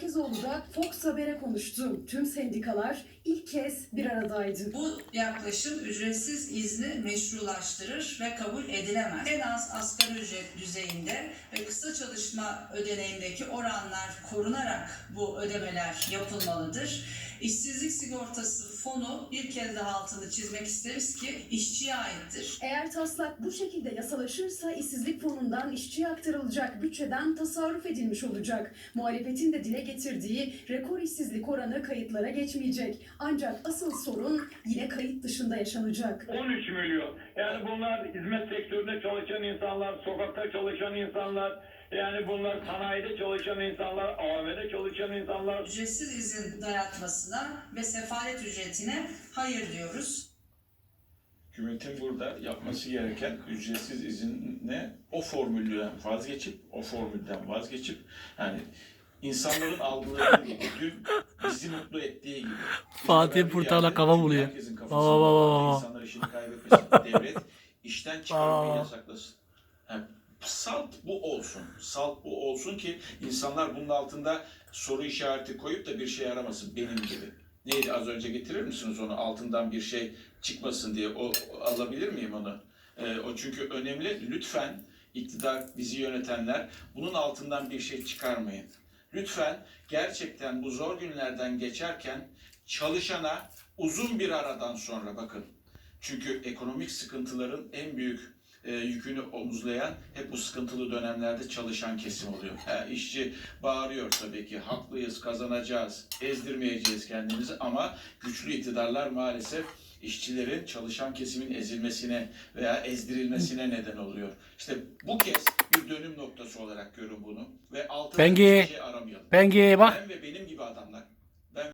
Merkezoğlu'da Fox Haber'e konuştu. Tüm sendikalar ilk kez aradaydı. Bu yaklaşım ücretsiz izni meşrulaştırır ve kabul edilemez. En az asgari ücret düzeyinde ve kısa çalışma ödeneğindeki oranlar korunarak bu ödemeler yapılmalıdır. İşsizlik sigortası fonu bir kez daha altını çizmek isteriz ki işçiye aittir. Eğer taslak bu şekilde yasalaşırsa işsizlik fonundan işçiye aktarılacak bütçeden tasarruf edilmiş olacak. Muhalefetin de dile getirdiği rekor işsizlik oranı kayıtlara geçmeyecek. Ancak asıl sorun yine kayıt dışında yaşanacak. 13 milyon. Yani bunlar hizmet sektöründe çalışan insanlar, sokakta çalışan insanlar, yani bunlar sanayide çalışan insanlar, AVM'de çalışan insanlar. Ücretsiz izin dayatmasına ve sefalet ücretine hayır diyoruz. Hükümetin burada yapması gereken ücretsiz izinle o formülden vazgeçip, o formülden vazgeçip yani insanların algıladığı gibi, dün bizi mutlu ettiği gibi. Fatih yerde kafa buluyor. Herkesin Baba, kafasında baba, olan baba. insanlar işini kaybetmesin. Devlet işten çıkarmayı Baba. yasaklasın. Yani salt bu olsun. Salt bu olsun ki insanlar bunun altında soru işareti koyup da bir şey aramasın benim gibi. Neydi az önce getirir misiniz onu altından bir şey çıkmasın diye o alabilir miyim onu? Ee, o çünkü önemli. Lütfen iktidar bizi yönetenler bunun altından bir şey çıkarmayın. Lütfen gerçekten bu zor günlerden geçerken çalışana uzun bir aradan sonra bakın. Çünkü ekonomik sıkıntıların en büyük e, yükünü omuzlayan hep bu sıkıntılı dönemlerde çalışan kesim oluyor. Ha, işçi bağırıyor tabii ki haklıyız, kazanacağız, ezdirmeyeceğiz kendimizi ama güçlü iktidarlar maalesef işçilerin çalışan kesimin ezilmesine veya ezdirilmesine neden oluyor. İşte bu kez bir dönüm noktası olarak görün bunu ve altına Bengi. Hiçbir şey aramayalım. Bengi bak.